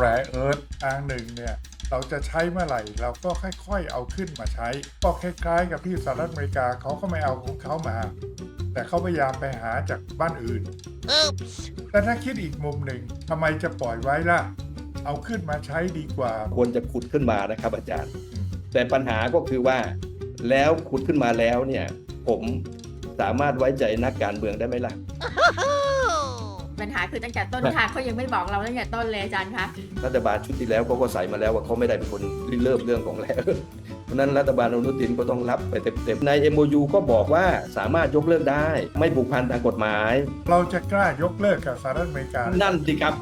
แรเอิร์ธทางหนึ่งเนี่ยเราจะใช้เมื่อไหร่เราก็ค่อยๆเอาขึ้นมาใช้ ก็คล้ายๆ กับที่สหรัฐอเมริกาเขาก็ไม่เอาของเขามา แต่เขาพยายามไปหาจากบ้านอื่น แต่ถ้าคิดอีกมุมหนึ่งทำไมจะปล่อยไว้ล่ะ เอาขึ้นมาใช้ดีกว่า ควรจะขุดขึ้นมานะครับอาจารย์ แต่ปัญหาก็คือว่า แล้วขุดขึ้นมาแล้วเนี่ย ผมสามารถไว้ใจนักการเมืองได้ไหมล่ะ ปัญหาคือตั้งแต่ต้นทางเขายังไม่บอกเราตั้งแต่ต้นเลยอาจารย์คะรัฐบาลชุดที่แล้วเขาก็ใส่มาแล้วว่าเขาไม่ได้เป็นคนริเริ่มเรื่องของแล้วเพราะฉะนั้นรัฐบาลอนุทินก็ต้องรับไปเต็มๆใน MOU ก็บอกว่าสามารถยกเลิกได้ ไม่ผูกพันทางกฎหมาย เราจะกล้ายกเลิกกับสหรัฐอเมริกานั่นสิครับ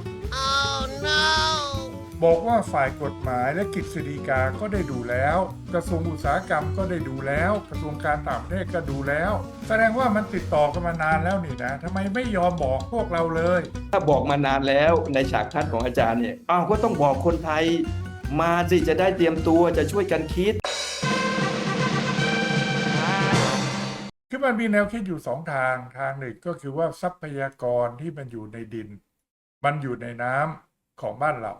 บอกว่าฝ่ายกฎหมายและกฤษฎีกาก็ได้ดูแล้ว กระทรวงอุตสาหกรรมก็ได้ดูแล้ว กระทรวงการต่างประเทศก็ดูแล้ว แสดงว่ามันติดต่อกันมานานแล้วนี่นะทำไมไม่ยอมบอกพวกเราเลย ถ้าบอกมานานแล้วในฉากทัศน์ของอาจารย์เนี่ยอ้าวก็ต้องบอกคนไทย มาสิจะได้เตรียมตัวจะช่วยกันคิดคือมันมีแนวคิดอยู่สองทางทางหนึ่งก็คือว่าทรัพยากรที่มันอยู่ในดิน มันอยู่ในน้ำของบ้านเรา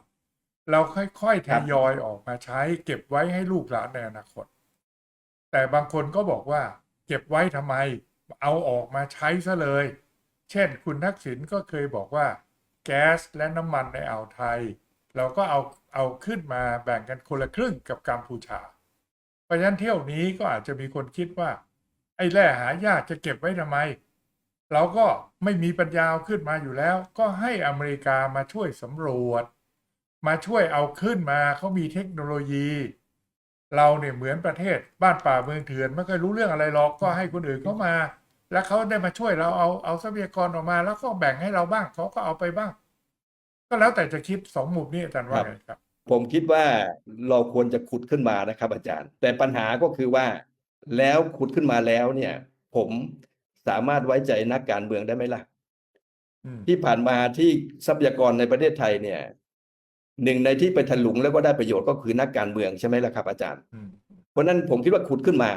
เราค่อยๆทครับยอยออกมาใช้ เก็บไว้ให้ลูกหลานในอนาคต แต่บางคนก็บอกว่า เก็บไว้ทำไม เอาออกมาใช้ซะเลย เช่น คุณทักษิณก็เคยบอกว่า แก๊สและน้ำมันในอ่าวไทย เราก็เอาเอาขึ้นมาแบ่งกันคนละครึ่งกับกัมพูชา เพราะฉะนั้นเที่ยวนี้ก็อาจจะมีคนคิดว่า ไอ้แร่หายากจะเก็บไว้ทำไม เราก็ไม่มีปัญญาเอาขึ้นมาอยู่แล้ว ก็ให้อเมริกามาช่วยสำรวจ มาช่วยเอาขึ้นมาเขามีเทคโนโลยี เราเนี่ยเหมือนประเทศบ้านป่าเมืองเถื่อนไม่เคยรู้เรื่องอะไรหรอกก็ให้คนอื่นเขามา แล้วเขาได้มาช่วยเราเอาเอาทรัพยากรออกมา แล้วก็แบ่งให้เราบ้างเขาก็เอาไปบ้าง ก็แล้วแต่จะคิดสองมุมนี้อาจารย์ว่าไงครับ ผมคิดว่าเราควรจะขุดขึ้นมานะครับ อาจารย์ แต่ปัญหาก็คือว่า แล้วขุดขึ้นมาแล้วเนี่ย ผมสามารถไว้ใจนักการเมืองได้ไหมล่ะอืมที่ผ่านมาที่ทรัพยากรในประเทศไทยเนี่ย หนึ่งในที่ไปถลุงแล้วก็ได้ประโยชน์ก็คือนักการเมืองใช่ไหมล่ะครับ อาจารย์อืมเพราะฉะนั้นผมคิดว่าขุดขึ้นมา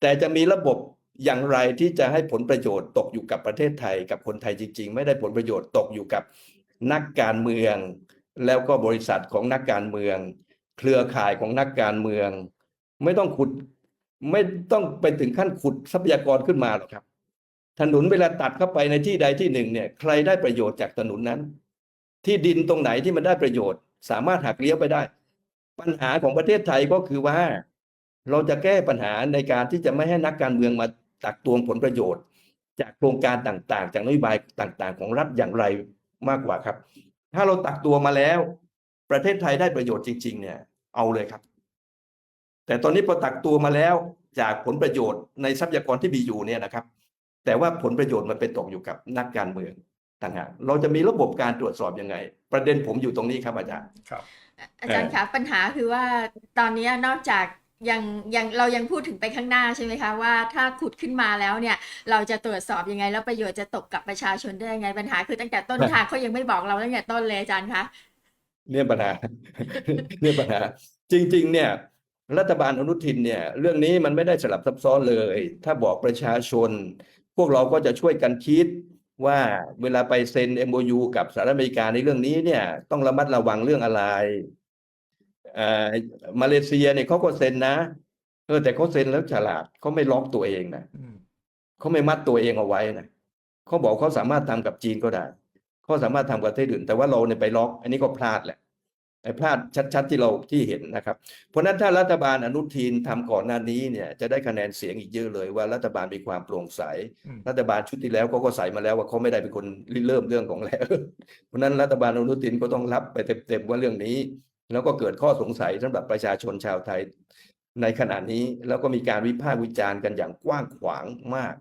แต่จะมีระบบอย่างไรที่จะให้ผลประโยชน์ตกอยู่กับประเทศไทยกับคนไทยจริง ๆ ไม่ได้ผลประโยชน์ตกอยู่กับนักการเมือง แล้วก็บริษัทของนักการเมือง เครือข่ายของนักการเมือง ไม่ต้องขุดไม่ต้องไปถึงขั้นขุดทรัพยากรขึ้นมาหรอกครับ ถนนเวลาตัดเข้าไปในที่ใดที่หนึ่งเนี่ย ใครได้ประโยชน์จากถนนนั้น ที่ดินตรงไหนที่มันได้ประโยชน์ สามารถหักเลี้ยวไปได้ ปัญหาของประเทศไทยก็คือว่า เราจะแก้ปัญหาในการที่จะไม่ให้นักการเมืองมาตักตวงผลประโยชน์ จากโครงการต่างๆ จากนโยบายต่างๆ ของรัฐอย่างไรมากกว่าครับ ถ้าเราตักตัวมาแล้ว ประเทศไทยได้ประโยชน์จริง ๆ เนี่ย เอาเลยครับ แต่ตอนนี้พอตักตัวมาแล้วจากผลประโยชน์ในทรัพยากรที่มีอยู่เนี่ยนะครับ แต่ว่าผลประโยชน์มันไปตกอยู่กับนักการเมือง ต่างหากเราจะมีระบบการตรวจสอบยังไง ประเด็นผมอยู่ตรงนี้ครับอาจารย์ครับ อาจารย์คะปัญหาคือว่าตอนนี้นอกจากยังยังเรายังพูดถึงไปข้างหน้าใช่ไหมคะว่าถ้าขุดขึ้นมาแล้วเนี่ย เราจะตรวจสอบยังไง แล้วประโยชน์จะตกกับประชาชนได้ยังไงปัญหาคือตั้งแต่ต้นทางเขายังไม่บอกเราตั้งแต่ต้นเลยอาจารย์คะเนี่ยปัญหาเนี่ยปัญหาจริง ๆ เนี่ย รัฐบาลอนุทินเนี่ย เรื่องนี้มันไม่ได้สลับซับซ้อนเลย ถ้าบอกประชาชน พวกเราก็จะช่วยกันคิด ว่าเวลาไปเซ็น MOU กับสหรัฐอเมริกาในเรื่องนี้เนี่ย ต้องระมัดระวังเรื่องอะไรเอ่อมาเลเซียเนี่ยเขาก็เซ็นนะเออแต่เขาเซ็นแล้วฉลาดเขาไม่ล็อกตัวเองนะอืมเขาไม่มัดตัวเองเอาไว้นะเขาบอกเขาสามารถทำกับจีนก็ได้เขาสามารถทำกับประเทศอื่น แต่ว่าเราเนี่ยไปล็อก อันนี้ก็พลาดแหละ ไอ้พลาดชัด ๆ ที่เราที่เห็นนะครับ เพราะฉะนั้นถ้ารัฐบาลอนุทินทำก่อนหน้านี้เนี่ยจะได้คะแนนเสียงอีกเยอะเลยว่ารัฐบาลมีความโปร่งใสอืมรัฐบาลชุดที่แล้วเขาก็ใส่มาแล้วว่าเขาไม่ได้เป็นคนริเริ่มเรื่องของแล้วเพราะฉะนั้นรัฐบาลอนุทินก็ต้องรับไปเต็มๆว่าเรื่องนี้ แล้วก็เกิดข้อสงสัยสำหรับประชาชนชาวไทย ในขณะนี้แล้วก็มีการวิพากษ์วิจารณ์กันอย่างกว้างขวางมาก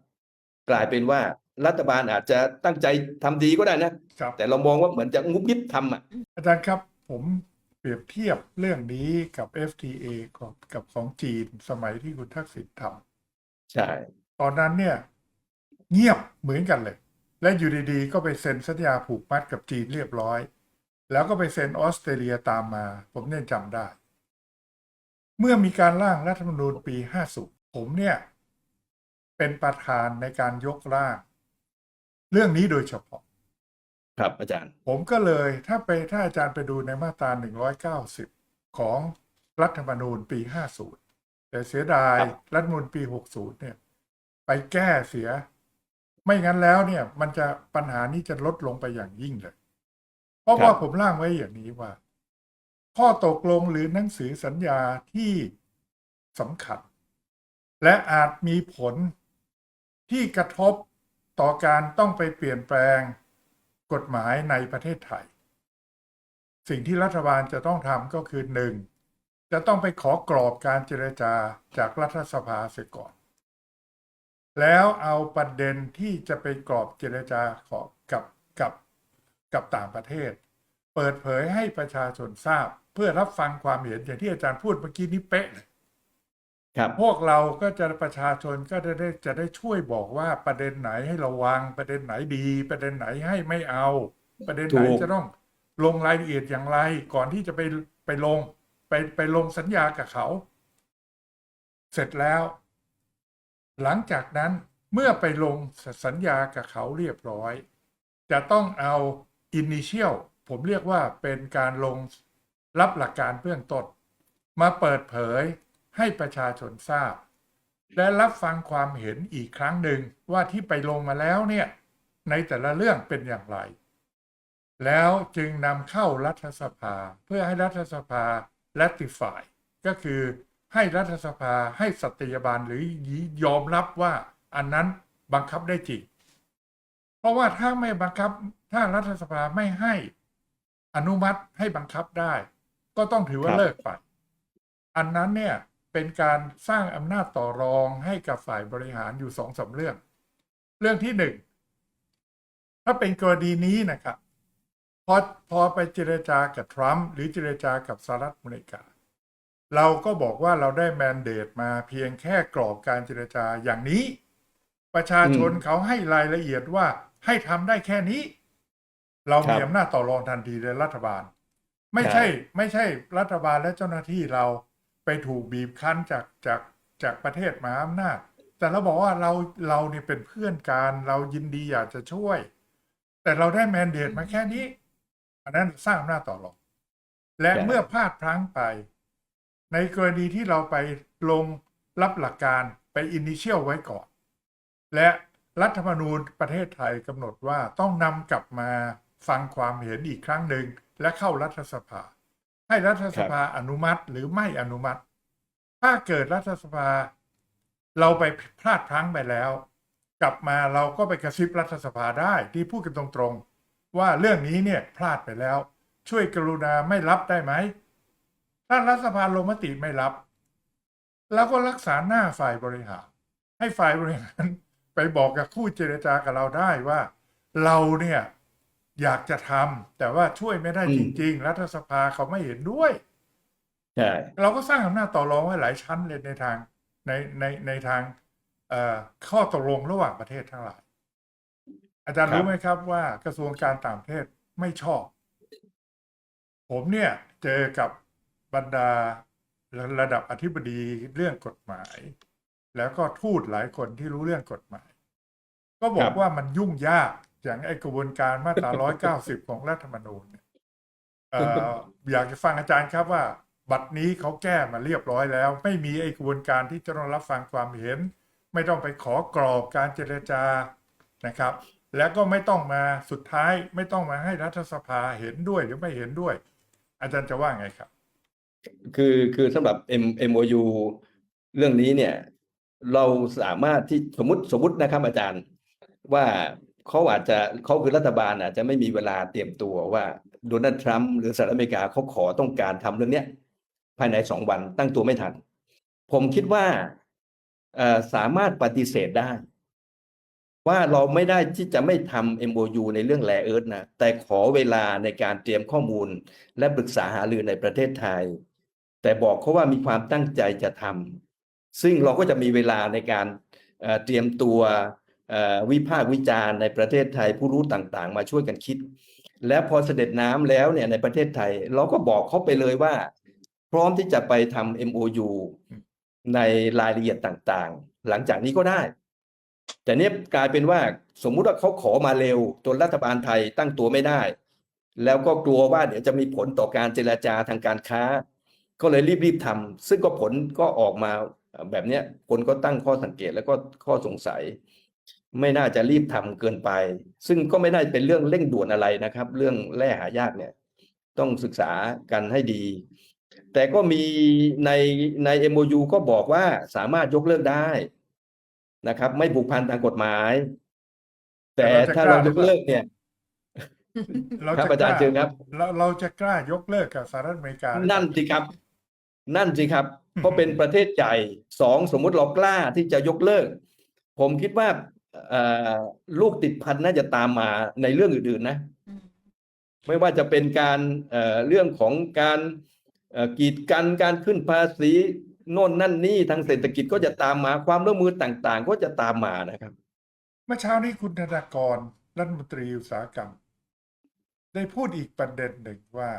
กลายเป็นว่ารัฐบาลอาจจะตั้งใจทำดีก็ได้นะครับแต่เรามองว่าเหมือนจะงุบยิบทำอะอาจารย์ครับผม เปรียบเทียบเรื่องนี้กับ FTA กับกับของจีนสมัยที่คุณทักษิณทใช่ำตอนนั้นเนี่ย เงียบเหมือนกันเลย และอยู่ดีๆ ก็ไปเซ็นสัญญาผูกมัดกับจีนเรียบร้อย แล้วก็ไปเซ็นออสเตรเลียตามมา ผมเนี่ยจำได้ เมื่อมีการร่างรัฐธรรมนูญปี 50 ผมเนี่ย เป็นประธานในการยกร่าง เรื่องนี้โดยเฉพาะ ครับอาจารย์ ผมก็เลยถ้าไปถ้าอาจารย์ไปดูในมาตรา 190 ของรัฐธรรมนูญปี 50 แต่เสียดายครับรัฐธรรมนูญปี 60 เนี่ย ไปแก้เสีย ไม่งั้นแล้วเนี่ย มันจะปัญหานี้จะลดลงไปอย่างยิ่งเลย เพราะว่าผมร่างไว้อย่างนี้ว่า ข้อตกลงหรือหนังสือสัญญาที่สำคัญ และอาจมีผลที่กระทบต่อการต้องไปเปลี่ยนแปลง กฎหมายในประเทศไทย สิ่งที่รัฐบาลจะต้องทำก็คือหนึ่งจะต้องไปขอกรอบการเจรจาจากรัฐสภาเสียก่อน แล้วเอาประเด็นที่จะไปกรอบเจรจาขอกับกับกับต่างประเทศ เปิดเผยให้ประชาชนทราบ เพื่อรับฟังความเห็นอย่างที่อาจารย์พูดเมื่อกี้นี้เป๊ะเลย ครับ พวกเราก็จะประชาชนก็จะได้จะได้ช่วยบอกว่าประเด็นไหนให้ระวังประเด็นไหนดี ประเด็นไหนให้ไม่เอา ประเด็นไหนถูก จะต้องลงรายละเอียดอย่างไร ก่อนที่จะไปไปลง ไปไปลงสัญญากับเขา เสร็จแล้ว หลังจากนั้นเมื่อไปลงสัญญากับเขาเรียบร้อย จะต้องเอา initial ผมเรียกว่าเป็นการลงรับหลักการเบื้องต้นมาเปิดเผย ให้ประชาชนทราบ และรับฟังความเห็นอีกครั้งหนึ่งว่าที่ไปลงมาแล้วเนี่ยในแต่ละเรื่องเป็นอย่างไร แล้วจึงนำเข้ารัฐสภาเพื่อให้รัฐสภา ratify ก็คือให้รัฐสภาให้สัตยาบาลหรือยอมรับว่าอันนั้นบังคับได้จริง เพราะว่าถ้าไม่บังคับถ้ารัฐสภาไม่ให้อนุมัติให้บังคับได้ ก็ต้องถือว่าเลิกไป อันนั้นเนี่ย เป็นการสร้างอำนาจต่อรองให้กับฝ่ายบริหารอยู่สองสามเรื่อง เรื่องที่หนึ่งถ้าเป็นกรณีนี้นะครับพอพอไปเจรจากับทรัมป์หรือเจรจากับสหรัฐอเมริกา เราก็บอกว่าเราได้แมนเดตมาเพียงแค่กรอบการเจรจาอย่างนี้ ประชาชนอืมเขาให้รายละเอียดว่าให้ทำได้แค่นี้ เราครัมีบอำนาจต่อรองทันทีในรัฐบาล ไม่ใช่ ไม่ใช่รัฐบาลและเจ้าหน้าที่เรา ไปถูกบีบคั้นจากจากจากประเทศมหาอำนาจ แต่เราบอกว่าเราเราเนี่ยเป็นเพื่อนกันเรายินดีอยากจะช่วย แต่เราได้แมนเดตมาแค่นี้ อันนั้นสร้างอำนาจต่อรองและครับเมื่อพลาดพลั้งไป ในกรณีที่เราไปลงรับหลักการไปอินิเชียลไว้ก่อน และรัฐธรรมนูญประเทศไทยกำหนดว่าต้องนำกลับมาฟังความเห็นอีกครั้งหนึ่งและเข้ารัฐสภา ให้รัฐสภาอนุมัติหรือไม่อนุมัติ ถ้าเกิดรัฐสภา เราไปพลาดพลั้งไปแล้ว กลับมาเราก็ไปกระซิบรัฐสภาได้ที่พูดกันตรงๆ ว่าเรื่องนี้เนี่ยพลาดไปแล้ว ช่วยกรุณาไม่รับได้ไหม ถ้ารัฐสภาลงมติไม่รับเราก็รักษาหน้าฝ่ายบริหาร ให้ฝ่ายบริหารไปบอกกับคู่เจรจากับเราได้ว่า เราเนี่ย อยากจะทำแต่ว่าช่วยไม่ได้อืจมริง ๆ รัฐสภาเขาไม่เห็นด้วยใช่เราก็สร้างอำนาจต่อรองไว้หลายชั้นเลยในทางในในในทางเอ่อข้อตกลงระหว่างประเทศทั้งหลาย อาจารย์รู้ไหมครับว่ากระทรวงการต่างประเทศไม่ชอบ ผมเนี่ยเจอกับบรรดาระดับอธิบดีเรื่องกฎหมาย แล้วก็ทูตหลายคนที่รู้เรื่องกฎหมาย ก็บอครักบว่ามันยุ่งยาก อย่างไอ้กระบวนการมาตรา190ของรัฐธรรมนูญเนี่ยเอ่ออยากจะฟังอาจารย์ครับว่า บัตรนี้เขาแก้มาเรียบร้อยแล้ว ไม่มีไอ้กระบวนการที่จะต้องรับฟังความเห็น ไม่ต้องไปขอกรอบการเจรจานะครับ แล้วก็ไม่ต้องมาสุดท้าย ไม่ต้องมาให้รัฐสภาเห็นด้วยหรือไม่เห็นด้วย อาจารย์จะว่าไงครับ คือคือสำหรับ M MOU เรื่องนี้เนี่ย เราสามารถที่สมมติสมมตินะครับอาจารย์ว่า เขาอาจจะเขาคือรัฐบาลอาจจะไม่มีเวลาเตรียมตัวว่าโดนัลด์ทรัมป์หรือสหรัฐอเมริกาเขาขอต้องการทำเรื่องเนี้ยภายในสองวันตั้งตัวไม่ทัน ผมคิดว่าสามารถปฏิเสธได้ ว่าเราไม่ได้ที่จะไม่ทำ MOU ในเรื่องแร่เอิร์ธนะแต่ขอเวลาในการเตรียมข้อมูล และปรึกษาหารือในประเทศไทย แต่บอกเขาว่ามีความตั้งใจจะทำซึ่งเราก็จะมีเวลาในการเตรียมตัว วิพากษ์วิจารณ์ในประเทศไทยผู้รู้ต่างๆ มาช่วยกันคิด แล้วพอเสด็จน้ำแล้วเนี่ยในประเทศไทย เราก็บอกเขาไปเลยว่า พร้อมที่จะไปทำ MOU ในรายละเอียดต่างๆ หลังจากนี้ก็ได้ แต่เนี้ยกลายเป็นว่าสมมุติว่าเขาขอมาเร็วจนรัฐบาลไทยตั้งตัวไม่ได้ แล้วก็กลัวว่าเดี๋ยวจะมีผลต่อการเจรจาทางการค้า ก็เลยรีบๆทำซึ่งก็ผลก็ออกมาแบบเนี้ยคนก็ตั้งข้อสังเกตแล้วก็ข้อสงสัย ไม่น่าจะรีบทำเกินไป ซึ่งก็ไม่ได้เป็นเรื่องเร่งด่วนอะไรนะครับ เรื่องแร่หายากเนี่ย ต้องศึกษากันให้ดี แต่ก็มีในใน MOU ก็บอกว่าสามารถยกเลิกได้นะครับ ไม่ผูกพันทางกฎหมาย แต่ถ้าเรายกเลิกเนี่ยเราครับจะอาจารย์กล้เชิญครับ เราเราจะกล้ายกเลิกกับสหรัฐอเมริกาหรือเปล่านั่นสิครับ นั่นสิครับอืมเพราะเป็นประเทศใหญ่สองสมมุติเรากล้าที่จะยกเลิก ผมคิดว่าเอ่อ ลูกติดพันน่าจะตามมาในเรื่องอื่นๆนะอืมไม่ว่าจะเป็นการเอ่อเรื่องของการเอ่อกีดกันการขึ้นภาษีโน่นนั่นนี่ทางเศรษฐกิจก็จะตามมาความร่วมมือต่างๆ ก็จะตามมานะครับ เมื่อเช้านี้คุณธนากรรัฐมนตรีอุตสาหกรรม ได้พูดอีกประเด็นหนึ่งว่า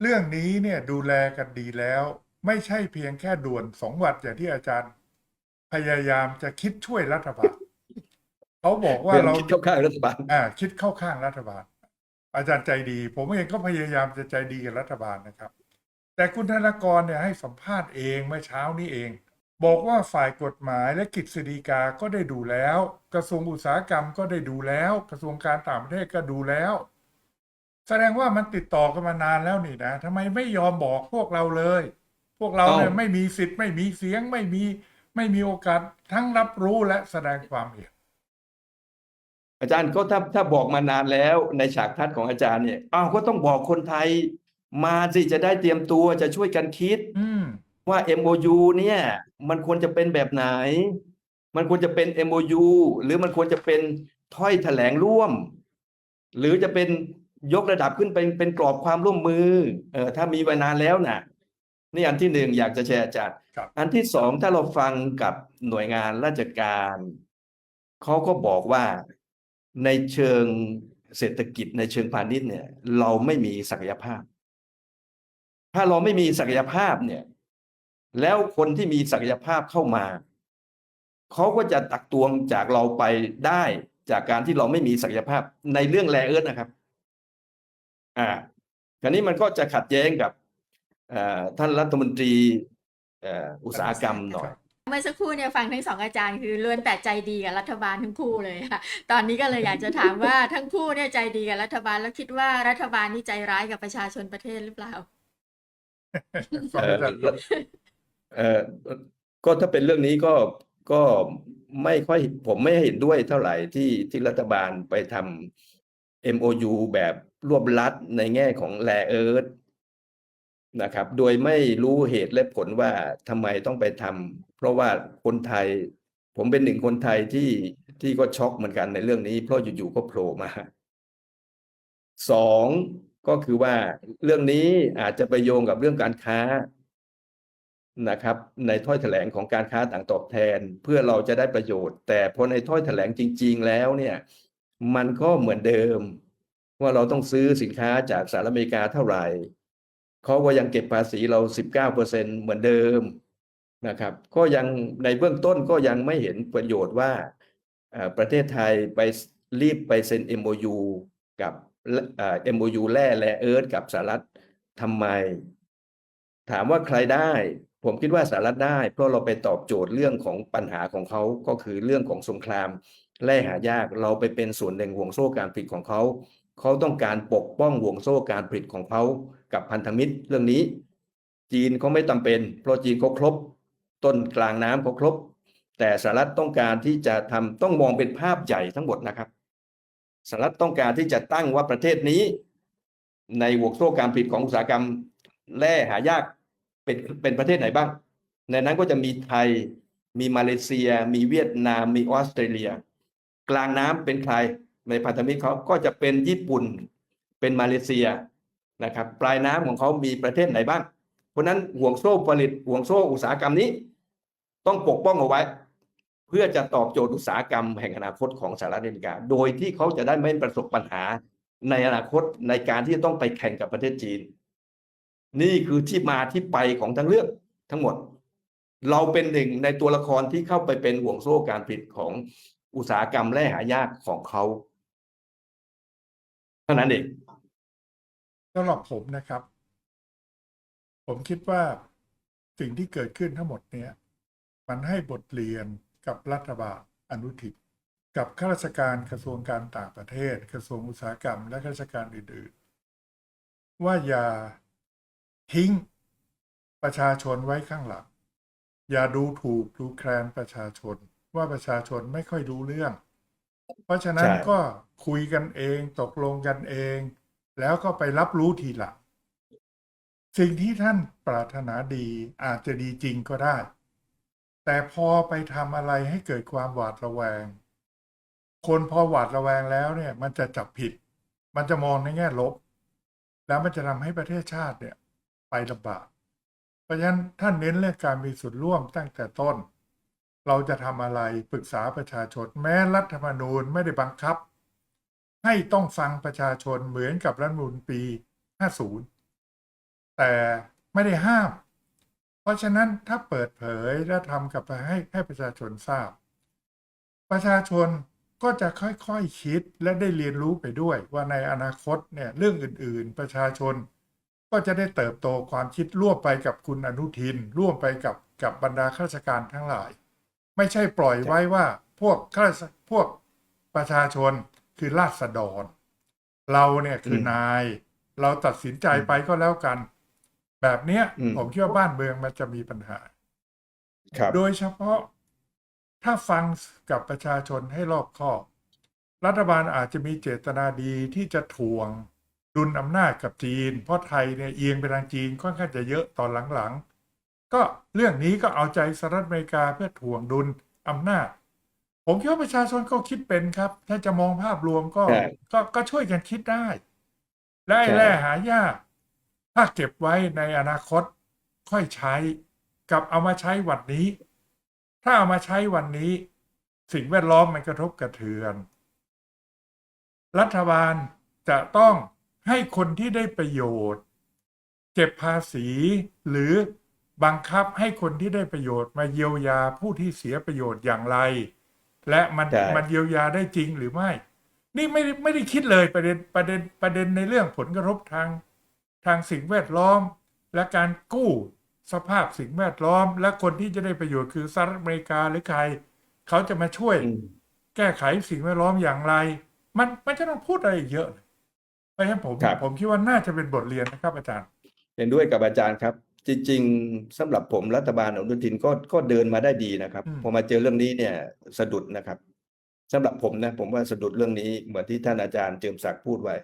เรื่องนี้เนี่ยดูแลกันดีแล้ว ไม่ใช่เพียงแค่ด่วนสองวันอย่างที่อาจารย์ พยายามจะคิดช่วยรัฐบาลเขาบอกว่าเรื่องเราคิดเข้าข้างรัฐบาลอ่าคิดเข้าข้างรัฐบาล อาจารย์ใจดี ผมเองก็พยายามจะใจดีกับรัฐบาลนะครับ แต่คุณธนากรเนี่ยให้สัมภาษณ์เองเมื่อเช้านี้เอง บอกว่าฝ่ายกฎหมายและกฤษฎีกาก็ได้ดูแล้ว กระทรวงอุตสาหกรรมก็ได้ดูแล้ว กระทรวงการต่างประเทศก็ดูแล้ว แสดงว่ามันติดต่อกันมานานแล้วนี่นะทำไมไม่ยอมบอกพวกเราเลย พวกเราเนี่ยเอ้าไม่มีสิทธิ์ไม่มีเสียงไม่มี ไม่มีโอกาสทั้งรับรู้และแสดงความเห็นอาจารย์ก็ถ้าถ้าบอกมานานแล้วในฉากทัศน์ของอาจารย์เนี่ยอ้าวก็ต้องบอกคนไทย มาสิจะได้เตรียมตัวจะช่วยกันคิดอืมว่า MOU เนี่ย มันควรจะเป็นแบบไหน มันควรจะเป็น MOU หรือมันควรจะเป็นถ้อยแถลงร่วม หรือจะเป็นยกระดับขึ้นเป็นเป็นกรอบความร่วมมือ เออถ้ามีมานานแล้วนะ นี่อันที่หนึ่งอยากจะแชร์อาจารย์ครับอันที่สองถ้าเราฟังกับหน่วยงานราชการเขาก็บอกว่าในเชิงเศรษฐกิจในเชิงพาณิชย์เนี่ย เราไม่มีศักยภาพ ถ้าเราไม่มีศักยภาพเนี่ย แล้วคนที่มีศักยภาพเข้ามาเขาก็จะตักตวงจากเราไปได้จากการที่เราไม่มีศักยภาพในเรื่องแรเอิร์ธนะครับ อ่าคราวนี้มันก็จะขัดแย้งกับเอ่อ ท่านรัฐมนตรีเอ่ออุตสาหกรรมหน่อยเมื่อสักครู่เนี่ยฟังทั้งสองอาจารย์คือล้วนแต่ใจดีกับรัฐบาลทั้งคู่เลยค่ะตอนนี้ก็เลยอยากจะถามว่าทั้งคู่เนี่ยใจดีกับรัฐบาลแล้วคิดว่ารัฐบาลนี่ใจร้ายกับประชาชนประเทศหรือเปล่าฟังเอ่ออาจารย์เอ่อก็ถ้าเป็นเรื่องนี้ก็ก็ไม่ค่อยผมไม่เห็นด้วยเท่าไหร่ที่ที่รัฐบาลไปทำ MOU แบบรวบลัดในแง่ของแรเอิร์ธ นะครับ โดยไม่รู้เหตุและผลว่าทำไมต้องไปทำเพราะว่าคนไทย ผมเป็นหนึ่งคนไทยที่ที่ก็ช็อกเหมือนกันในเรื่องนี้ เพราะอยู่ๆก็โผล่มาสองก็คือว่าเรื่องนี้อาจจะไปโยงกับเรื่องการค้านะครับ ในถ้อยแถลงของการค้าต่างตอบแทน เพื่อเราจะได้ประโยชน์ แต่พอในถ้อยแถลงจริง ๆ แล้วเนี่ย มันก็เหมือนเดิม ว่าเราต้องซื้อสินค้าจากสหรัฐอเมริกาเท่าไหร่ เขาก็ยังเก็บภาษีเรา 19เปอร์เหมือนเดิมนะครับ ก็ยังในเบื้องต้นก็ยังไม่เห็นประโยชน์ว่าประเทศไทยไปรีบไปเซ็น MOU กับเอ่อ MOU แร่แร่เอิร์ธกับสหรัฐทำไม ถามว่าใครได้ ผมคิดว่าสหรัฐได้ เพราะเราไปตอบโจทย์เรื่องของปัญหาของเขาก็คือเรื่องของสงครามแร่หายากเราไปเป็นส่วนหนึ่งห่วงโซ่การผลิตของเขา เขาต้องการปกป้องห่วงโซ่การผลิตของเขา กับพันธมิตรเรื่องนี้ จีนเขาไม่จำเป็น เพราะจีนเขาครบ ต้นกลางน้ำเขาครบ แต่สหรัฐต้องการที่จะทำต้องมองเป็นภาพใหญ่ทั้งหมดนะครับสหรัฐต้องการที่จะตั้งว่าประเทศนี้ ในห่วงโซ่การผลิตของอุตสาหกรรมแร่หายากเป็นเป็นประเทศไหนบ้าง ในนั้นก็จะมีไทยมีมาเลเซีย มีเวียดนาม มีออสเตรเลีย กลางน้ำเป็นใครในพันธมิตรเขาก็จะเป็นญี่ปุ่น เป็นมาเลเซีย นะครับปลายน้ำของเขามีประเทศไหนบ้าง เพราะฉะนั้นห่วงโซ่ผลิตห่วงโซ่อุตสาหกรรมนี้ ต้องปกป้องเอาไว้ เพื่อจะตอบโจทย์อุตสาหกรรมแห่งอนาคตของสหรัฐอเมริกา โดยที่เขาจะได้ไม่ประสบปัญหาในอนาคตในการที่จะต้องไปแข่งกับประเทศจีน นี่คือที่มาที่ไปของทั้งเรื่องทั้งหมด เราเป็นหนึ่งในตัวละครที่เข้าไปเป็นห่วงโซ่การผลิตของอุตสาหกรรมแร่หายากของเขาเท่านั้นเอง สำหรับผมนะครับ ผมคิดว่าสิ่งที่เกิดขึ้นทั้งหมดเนี้ยมันให้บทเรียนกับรัฐบาลอนุทินกับข้าราชการกระทรวงการต่างประเทศ กระทรวงอุตสาหกรรม และข้าราชการอื่น ๆ ว่าอย่าทิ้งประชาชนไว้ข้างหลัง อย่าดูถูกดูแคลนประชาชน ว่าประชาชนไม่ค่อยรู้เรื่อง เพราะฉะนั้นใช่ก็คุยกันเองตกลงกันเอง แล้วก็ไปรับรู้ทีหลังสิ่งที่ท่านปรารถนาดีอาจจะดีจริงก็ได้ แต่พอไปทำอะไรให้เกิดความหวาดระแวง คนพอหวาดระแวงแล้วเนี่ย มันจะจับผิด มันจะมองในแง่ลบ แล้วมันจะทำให้ประเทศชาติเนี่ย ไปลำบาก เพราะฉะนั้นท่านเน้นเรื่องการมีส่วนร่วมตั้งแต่ต้น เราจะทำอะไรปรึกษาประชาชนแม้รัฐธรรมนูญไม่ได้บังคับ ให้ต้องฟังประชาชนเหมือนกับรัฐธรรมนูญปี 50 แต่ไม่ได้ห้าม เพราะฉะนั้นถ้าเปิดเผยและทำกับไปให้ให้ประชาชนทราบ ประชาชนก็จะค่อยๆคคิดและได้เรียนรู้ไปด้วยว่าในอนาคตเนี่ยเรื่องอื่นๆ ประชาชนก็จะได้เติบโตความคิดร่วมไปกับคุณอนุทิน ร่วมไปกับกับบรรดาข้าราชการทั้งหลาย ไม่ใช่ปล่อยไว้ว่าพวกข้าราชพวกประชาชน คือราษฎร เราเนี่ยคือมนาย เราตัดสินใจไปก็แล้วกัน แบบเนี้ยอืมผมคิดว่าบ้านเมืองมันจะมีปัญหาครับโดยเฉพาะถ้าฟังกับประชาชนให้รอบคอบ รัฐบาลอาจจะมีเจตนาดีที่จะถ่วงดุลอำนาจกับจีน เพราะไทยเนี่ยเอียงไปทางจีนค่อนข้างจะเยอะตอนหลังๆ ก็เรื่องนี้ก็เอาใจสหรัฐอเมริกาเพื่อถ่วงดุลอำนาจ ผมคิดว่าประชาชนก็คิดเป็นครับ ถ้าจะมองภาพรวมก็ ใช่ก็ก็ช่วยกันคิดได้และไอ้ใช่ แร่หายาก ถ้าเก็บไว้ในอนาคตค่อยใช้กับเอามาใช้วันนี้ ถ้าเอามาใช้วันนี้ สิ่งแวดล้อมมันกระทบกระเทือน รัฐบาลจะต้องให้คนที่ได้ประโยชน์ เก็บภาษีหรือบังคับให้คนที่ได้ประโยชน์มาเยียวยาผู้ที่เสียประโยชน์อย่างไร และมันใช่ มันเยียวยาได้จริงหรือไม่ นี่ไม่ได้ไม่ได้คิดเลยประเด็นประเด็นประเด็นในเรื่องผลกระทบทางทางสิ่งแวดล้อม และการกู้สภาพสิ่งแวดล้อม และคนที่จะได้ประโยชน์คือสหรัฐอเมริกาหรือใคร เขาจะมาช่วย อืม แก้ไขสิ่งแวดล้อมอย่างไร มันมันจะต้องพูดอะไรอีกเยอะเลยเพราะฉะนั้นผมครับ ผมคิดว่าน่าจะเป็นบทเรียนนะครับอาจารย์ เห็นด้วยกับอาจารย์ครับ จริงๆสำหรับผมรัฐบาลอนุทินก็ก็เดินมาได้ดีนะครับอืมพอมาเจอเรื่องนี้เนี่ยสะดุดนะครับสำหรับผมนะผมว่าสะดุดเรื่องนี้เหมือนที่ท่านอาจารย์เจิมศักดิ์พูดไว้